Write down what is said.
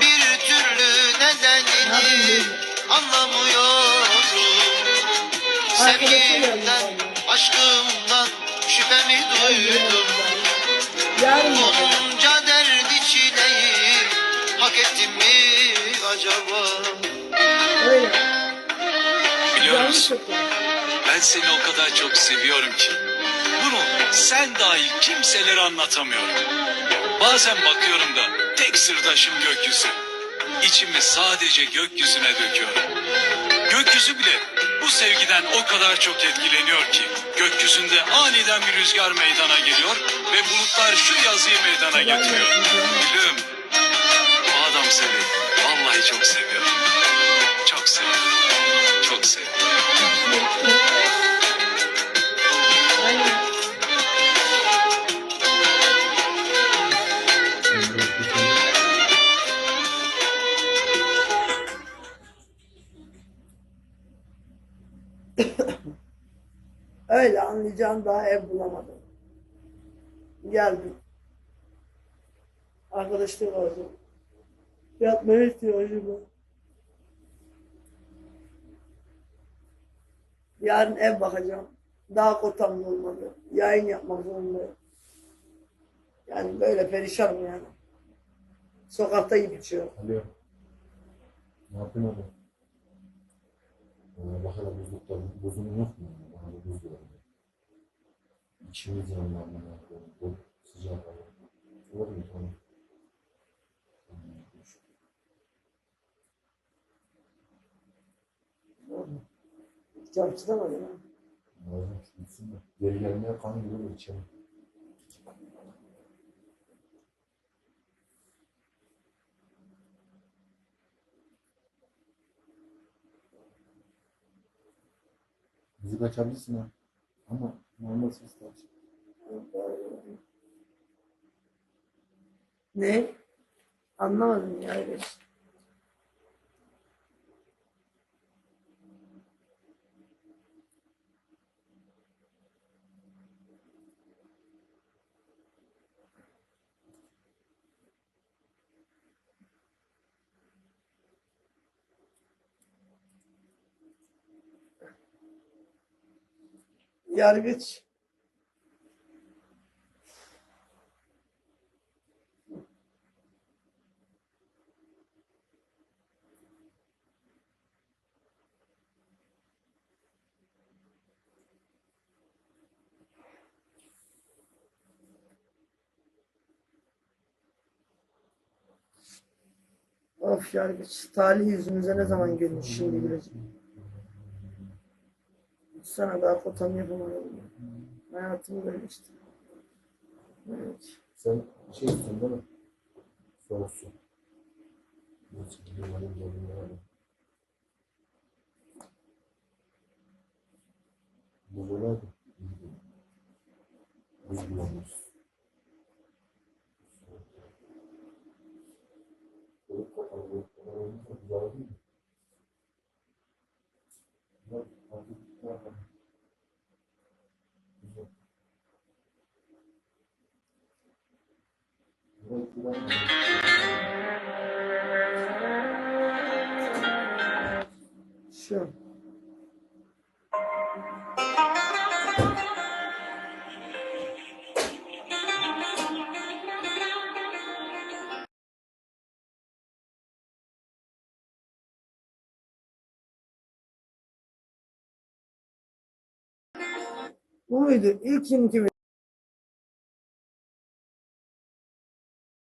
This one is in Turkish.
Bir türlü nedenini anlamıyorum Sevgimden, aşkımdan şüphemi duydum? Onca derdi çileyi hak ettim mi acaba? Öyle. Biliyor musun? Ben seni o kadar çok seviyorum ki. Bunu sen dahil kimselere anlatamıyorum. Bazen bakıyorum da tek sırdaşım gökyüzü. İçimi sadece gökyüzüne döküyorum. Gökyüzü bile bu sevgiden o kadar çok etkileniyor ki gökyüzünde aniden bir rüzgar meydana geliyor ve bulutlar şu yazıyı meydana getiriyor. Gülüm, bu adam seni vallahi çok seviyorum. Öyle anlayacağım daha ev bulamadım. Geldim. Arkadaşlar oldu. Yatmaya ihtiyacım var. Yarın ev bakacağım. Daha kotam olmadı. Yayın yapmak zorundayım. Yani böyle perişanım yani. Sokakta yiyip. Alo. Ne yapıyorsun abi? Ee, bak hele buzlukta buzun yok mu? Bana bir buz ver. İçimiz yanıyor? Bu sıcak hava. Olur mu? Tamam. Dur. Çarpıda mı ya? Lazım de. Geri gelmeye kan gibi içeri. Bizi kaçabilirsin ha. Ama normal ses de aç. Ne? Anlamadım ya. öyle. Yargıç. Of yargıç. Talih yüzümüze ne zaman gülmüş şimdi gülecek. Sana daha kotamı yapamadım. Hayatım böyle. Evet. Sen şey istiyorsun değil mi? Soğuk su. Nasıl gidiyor benim dolumlara bak. Buz olaydı. iyiydi. Buz bulamıyoruz. Soğuk kapalı, güzel değil? Bak, hafif ne yapalım? Güzel. Biraz güzel. Şu. Bu muydu? İlk kim kimi?